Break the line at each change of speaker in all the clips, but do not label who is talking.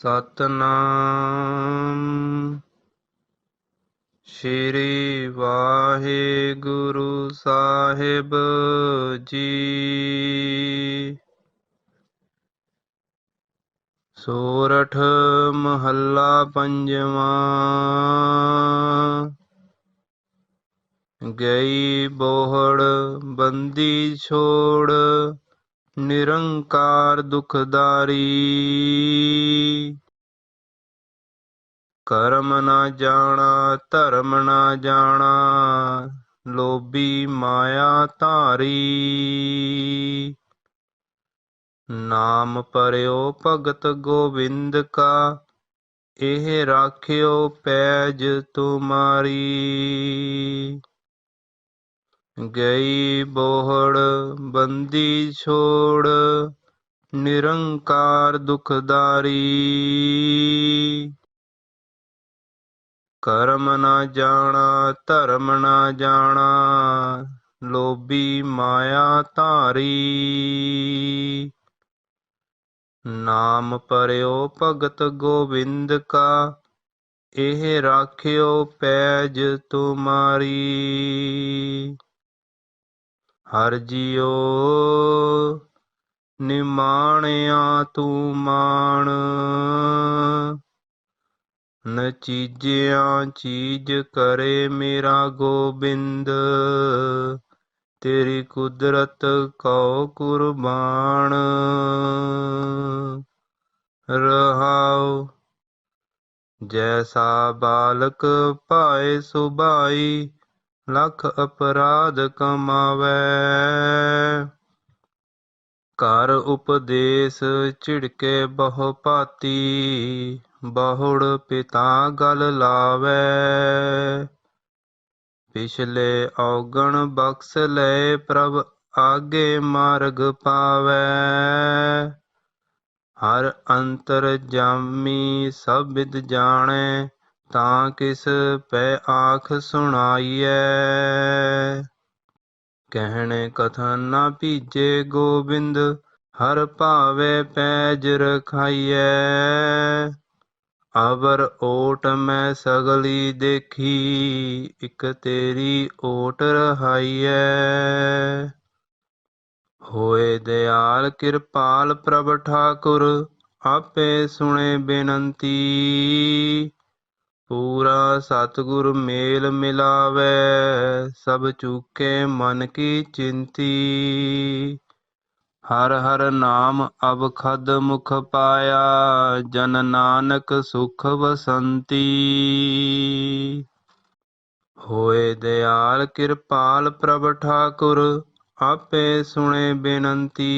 ਸਤਨਾਮ। ਸ਼੍ਰੀ ਵਾਹਿਗੁਰੂ ਸਾਹਿਬ ਜੀ। ਸੋਰਠ ਮਹੱਲਾ ਪੰਜਵਾਂ। ਗਈ ਬੋਹੜ ਬੰਦੀ ਛੋੜ। ਨਿਰੰਕਾਰ ਦੁਖਦਾਰੀ। ਕਰਮ ਨਾ ਜਾਣਾ, ਧਰਮ ਨਾ ਜਾਣਾ, ਲੋਭੀ ਮਾਇਆ ਧਾਰੀ। ਨਾਮ ਪਰਿਓ ਭਗਤ ਗੋਬਿੰਦ ਕਾ, ਇਹ ਰਾਖਿਓ ਪੈਜ ਤੁਮਾਰੀ। ਗਈ ਬੋਹੜ, ਬੰਦੀ ਛੋੜ, ਨਿਰੰਕਾਰ ਦੁਖਦਾਰੀ। ਕਰਮ ਨਾ ਜਾਣਾ, ਧਰਮ ਨਾ ਜਾਣਾ, ਲੋਭੀ ਮਾਇਆ ਧਾਰੀ। ਨਾਮ ਪਰਿਓ ਭਗਤ ਗੋਬਿੰਦ ਕਾ, ਇਹ ਰਾਖਿਓ ਪੈਜ ਤੁਮਾਰੀ। ਹਰ ਜਿਉ ਨਿਮਾਣਿਆ ਤੂੰ ਮਾਣ। ਨ ਚੀਜ ਕਰੇ ਮੇਰਾ ਗੋਬਿੰਦ। ਤੇਰੀ ਕੁਦਰਤ ਕਉ ਕੁਰਬਾਨ। ਰਹਾਉ, ਜੈਸਾ ਬਾਲਕ ਭਾਏ ਸੁਭਾਈ ਲੱਖ ਅਪਰਾਧ ਕਮਾਵੈ। ਕਰ ਉਪਦੇਸ਼ ਝਿੜਕੇ ਬਹੁ ਭਾਤੀ, ਬਹੁੜ ਪਿਤਾ ਗਲ ਲਾਵੇ। ਪਿਛਲੇ ਔਗਣ ਬਖਸ ਲੈ ਪ੍ਰਭ ਆਗੇ ਮਾਰਗ ਪਾਵੇ। ਹਰ ਅੰਤਰ ਜਾਮੀ ਸਭ ਵਿਦ ਜਾਣੈ ਤਾਂ ਕਿਸ ਪੈ ਆਖ ਸੁਣਾਈਐ? ਕਹਿਣੇ ਕਥਨ ਨਾ ਭੀਜੇ ਗੋਬਿੰਦ, ਹਰ ਭਾਵੇ ਪੈਜ ਰਖਾਈਐ। ਅਵਰ ਓਟ ਮੈਂ ਸਗਲੀ ਦੇਖੀ, ਇਕ ਤੇਰੀ ਓਟ ਰਹਾਈਐ। ਹੋਏ ਦਿਆਲ, ਕਿਰਪਾਲ ਪ੍ਰਭ ਠਾਕੁਰ, ਆਪੇ ਸੁਣੇ ਬੇਨੰਤੀ। ਪੂਰਾ ਸਤਿਗੁਰ ਮੇਲ ਮਿਲਾਵੇ, ਸਭ ਚੂਕੇ ਮਨ ਕੀ ਚਿੰਤੀ। ਹਰ ਹਰ ਨਾਮ ਅਬ ਮੁਖ ਪਾਇਆ, ਜਨ ਨਾਨਕ ਸੁਖ ਵਸੰਤੀ। ਹੋਏ ਦਿਆਲ ਕਿਰਪਾਲ ਪ੍ਰਭ ਠਾਕੁਰ, ਆਪੇ ਸੁਣੇ ਬੇਨੰਤੀ।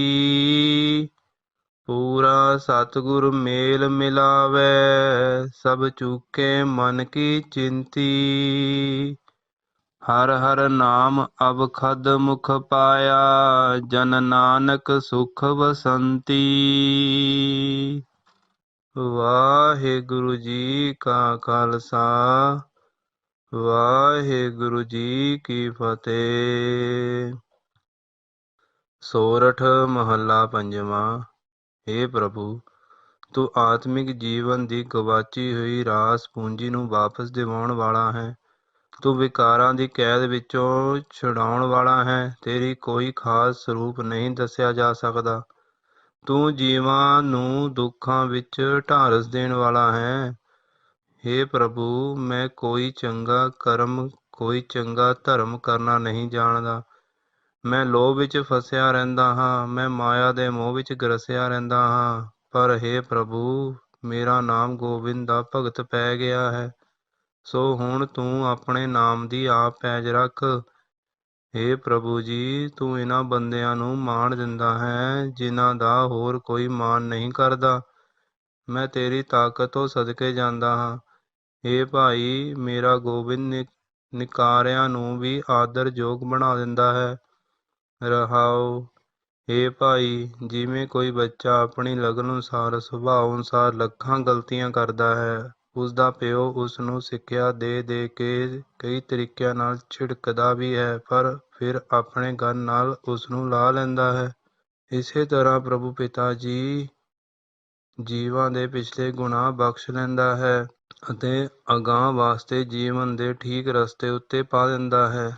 ਪੂਰਾ ਸਤਿਗੁਰ ਮੇਲ ਮਿਲਾਵੇ, ਸਭ ਚੂਕੇ ਮਨ ਕੀ ਚਿੰਤੀ। ਹਰ ਹਰ ਨਾਮ ਅਬ ਮੁਖ ਪਾਇਆ, ਜਨ ਨਾਨਕ ਸੁਖ ਵਸੰਤੀ। ਵਾਹਿਗੁਰੂ ਜੀ ਕਾ ਖਾਲਸਾ, ਵਾਹਿਗੁਰੂ ਜੀ ਕੀ ਫਤਿਹ। ਸੋਰਠ ਮਹੱਲਾ ਪੰਜਵਾਂ। हे ਪ੍ਰਭੂ, ਤੂੰ ਆਤਮਿਕ ਜੀਵਨ ਦੀ ਗਵਾਚੀ ਹੋਈ ਰਾਸ ਪੂੰਜੀ ਨੂੰ ਵਾਪਸ ਦਿਵਾਉਣ ਵਾਲਾ ਹੈ। ਤੂੰ ਵਿਕਾਰਾਂ ਦੀ ਕੈਦ ਵਿੱਚੋਂ ਛੁਡਾਉਣ ਵਾਲਾ ਹੈ। ਤੇਰੀ ਕੋਈ ਖਾਸ ਸਰੂਪ ਨਹੀਂ ਦੱਸਿਆ ਜਾ ਸਕਦਾ। ਤੂੰ ਜੀਵਾਂ ਨੂੰ ਦੁੱਖਾਂ ਵਿੱਚ ਢਾਰਸ ਦੇਣ ਵਾਲਾ ਹੈ। हे ਪ੍ਰਭੂ, ਮੈਂ ਕੋਈ ਚੰਗਾ ਕਰਮ, ਕੋਈ ਚੰਗਾ ਧਰਮ ਕਰਨਾ ਨਹੀਂ ਜਾਣਦਾ। ਮੈਂ ਲੋਭ ਵਿੱਚ ਫਸਿਆ ਰਹਿੰਦਾ ਹਾਂ ਮੈਂ ਮਾਇਆ ਦੇ ਮੋਹ ਵਿੱਚ ਗਰਸਿਆ ਰਹਿੰਦਾ ਹਾਂ ਪਰ हे ਪ੍ਰਭੂ ਮੇਰਾ ਨਾਮ ਗੋਬਿੰਦ ਦਾ ਭਗਤ ਪੈ ਗਿਆ ਹੈ ਸੋ ਹੁਣ ਤੂੰ ਆਪਣੇ ਨਾਮ ਦੀ ਆਪ ਪੈਜ ਰੱਖ हे ਪ੍ਰਭੂ ਜੀ ਤੂੰ ਇਹਨਾਂ ਬੰਦਿਆਂ ਨੂੰ ਮਾਣ ਦਿੰਦਾ ਹੈ ਜਿਨ੍ਹਾਂ ਦਾ ਹੋਰ ਕੋਈ ਮਾਣ ਨਹੀਂ ਕਰਦਾ ਮੈਂ ਤੇਰੀ ਤਾਕਤ ਤੋਂ ਸਦਕੇ ਜਾਂਦਾ ਹਾਂ हे ਭਾਈ ਮੇਰਾ ਗੋਬਿੰਦ ਨਿਕਾਰਿਆਂ ਨੂੰ ਵੀ ਆਦਰਯੋਗ ਬਣਾ ਦਿੰਦਾ ਹੈ ਰਹਾਉ हे ਭਾਈ, ਜਿਵੇਂ ਕੋਈ ਬੱਚਾ ਆਪਣੀ ਲਗਨ ਅਨੁਸਾਰ ਸੁਭਾਅ ਅਨੁਸਾਰ ਲੱਖਾਂ ਗਲਤੀਆਂ ਕਰਦਾ ਹੈ ਉਸ ਦਾ ਪਿਓ ਉਸ ਨੂੰ ਸਿੱਖਿਆ ਦੇ ਦੇ ਕੇ ਕਈ ਤਰੀਕਿਆਂ ਨਾਲ ਝਿੜਕਦਾ ਵੀ ਹੈ, ਪਰ ਫਿਰ ਆਪਣੇ ਗਨ ਨਾਲ ਉਸ ਨੂੰ ਲਾ ਲੈਂਦਾ ਹੈ। ਇਸੇ ਤਰ੍ਹਾਂ ਪ੍ਰਭੂ ਪਿਤਾ ਜੀ ਜੀਵਾਂ ਦੇ ਪਿਛਲੇ ਗੁਨਾਹ ਬਖਸ਼ ਲੈਂਦਾ ਹੈ ਅਤੇ ਅਗਾਂਹ ਵਾਸਤੇ ਜੀਵਨ ਦੇ ਠੀਕ ਰਸਤੇ ਉੱਤੇ ਪਾ ਦਿੰਦਾ ਹੈ।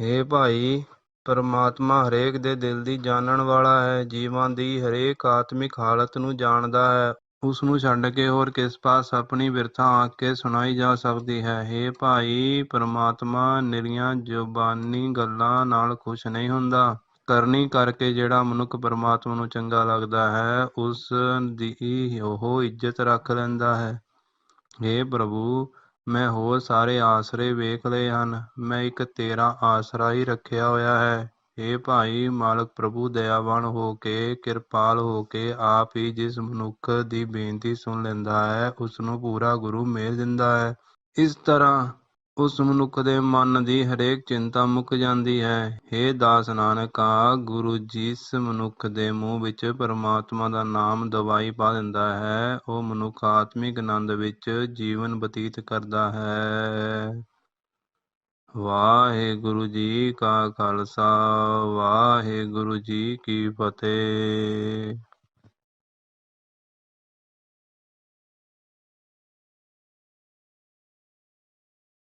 ਹੇ ਭਾਈ ਪਰਮਾਤਮਾ ਹਰੇਕ ਦੇ ਦਿਲ ਦੀ ਜਾਣਨ ਵਾਲਾ ਹੈ, ਜੀਵਾਂ ਦੀ ਹਰੇਕ ਆਤਮਿਕ ਹਾਲਤ ਨੂੰ ਜਾਣਦਾ ਹੈ। ਉਸ ਨੂੰ ਛੱਡ ਕੇ ਹੋਰ ਕਿਸ ਪਾਸ ਆਪਣੀ ਬਿਰਥਾ ਆਖ ਕੇ ਸੁਣਾਈ ਜਾ ਸਕਦੀ ਹੈ? ਹੇ ਭਾਈ, ਪਰਮਾਤਮਾ, ਨਿਰੀਆਂ ਜ਼ੁਬਾਨੀ ਗੱਲਾਂ ਨਾਲ ਖੁਸ਼ ਨਹੀਂ ਹੁੰਦਾ। ਕਰਨੀ ਕਰਕੇ ਜਿਹੜਾ ਮਨੁੱਖ ਪਰਮਾਤਮਾ ਨੂੰ ਚੰਗਾ ਲੱਗਦਾ ਹੈ, ਉਸ ਦੀ ਉਹ ਇੱਜ਼ਤ ਰੱਖ ਲੈਂਦਾ ਹੈ। ਹੇ ਪ੍ਰਭੂ ਮੈਂ ਹੋਰ ਸਾਰੇ ਆਸਰੇ ਵੇਖ ਲਏ ਹਨ। ਮੈਂ ਇੱਕ ਤੇਰਾ ਆਸਰਾ ਹੀ ਰੱਖਿਆ ਹੋਇਆ ਹੈ। ਹੇ ਭਾਈ, ਮਾਲਕ ਪ੍ਰਭੂ, ਦਇਆਵਾਨ ਹੋ ਕੇ, ਕਿਰਪਾਲ ਹੋ ਕੇ ਆਪ ਹੀ ਜਿਸ ਮਨੁੱਖ ਦੀ ਬੇਨਤੀ ਸੁਣ ਲੈਂਦਾ ਹੈ ਉਸ ਨੂੰ ਪੂਰਾ ਗੁਰੂ ਮੇਲ ਦਿੰਦਾ ਹੈ। ਇਸ ਤਰ੍ਹਾਂ ਉਸ ਮਨੁੱਖ ਦੇ ਮਨ ਦੀ ਹਰੇਕ ਚਿੰਤਾ ਮੁੱਕ ਜਾਂਦੀ ਹੈ। ਹੇ ਦਾਸ ਨਾਨਕਾ, ਗੁਰੂ ਜਿਸ ਮਨੁੱਖ ਦੇ ਮੂੰਹ ਵਿੱਚ ਪਰਮਾਤਮਾ ਦਾ ਨਾਮ ਦਵਾਈ ਪਾ ਦਿੰਦਾ ਹੈ। ਉਹ ਮਨੁੱਖ ਆਤਮਿਕ ਆਨੰਦ ਵਿੱਚ ਜੀਵਨ ਬਤੀਤ ਕਰਦਾ ਹੈ। ਵਾਹਿਗੁਰੂ ਜੀ ਕਾ ਖਾਲਸਾ, ਵਾਹਿਗੁਰੂ ਜੀ ਕੀ ਫਤਿਹ।